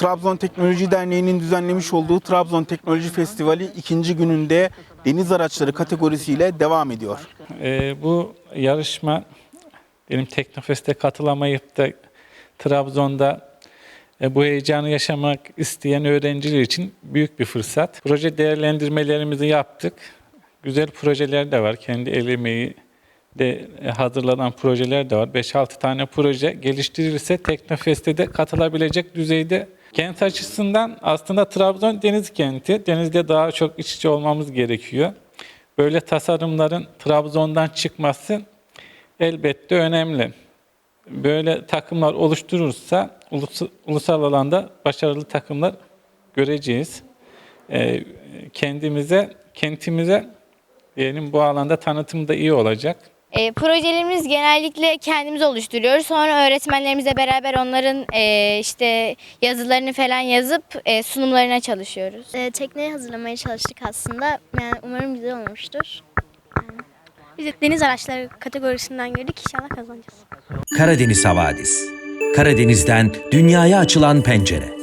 Trabzon Teknoloji Derneği'nin düzenlemiş olduğu Trabzon Teknoloji Festivali ikinci gününde deniz araçları kategorisiyle devam ediyor. Ee, bu yarışma benim Teknofest'e katılamayıp da Trabzon'da e, bu heyecanı yaşamak isteyen öğrenciler için büyük bir fırsat. Proje değerlendirmelerimizi yaptık. Güzel projeler de var. Kendi el emeği de e, hazırlanan projeler de var. 5-6 tane proje geliştirilirse Teknofest'e de katılabilecek düzeyde. Kent açısından aslında Trabzon deniz kenti. Denizde daha çok iç içe olmamız gerekiyor. Böyle tasarımların Trabzon'dan çıkması elbette önemli. Böyle takımlar oluşturursa ulus- ulusal alanda başarılı takımlar göreceğiz. Ee, kendimize, kentimize diyelim bu alanda tanıtım da iyi olacak. E, projelerimiz genellikle kendimiz oluşturuyoruz. Sonra öğretmenlerimizle beraber onların e, işte yazılarını falan yazıp e, sunumlarına çalışıyoruz. e, tekneyi hazırlamaya çalıştık aslında. Yani umarım güzel olmuştur. Yani Biz de deniz araçları kategorisinden gördük. İnşallah kazanacağız. Karadeniz Havadis. Karadeniz'den dünyaya açılan pencere.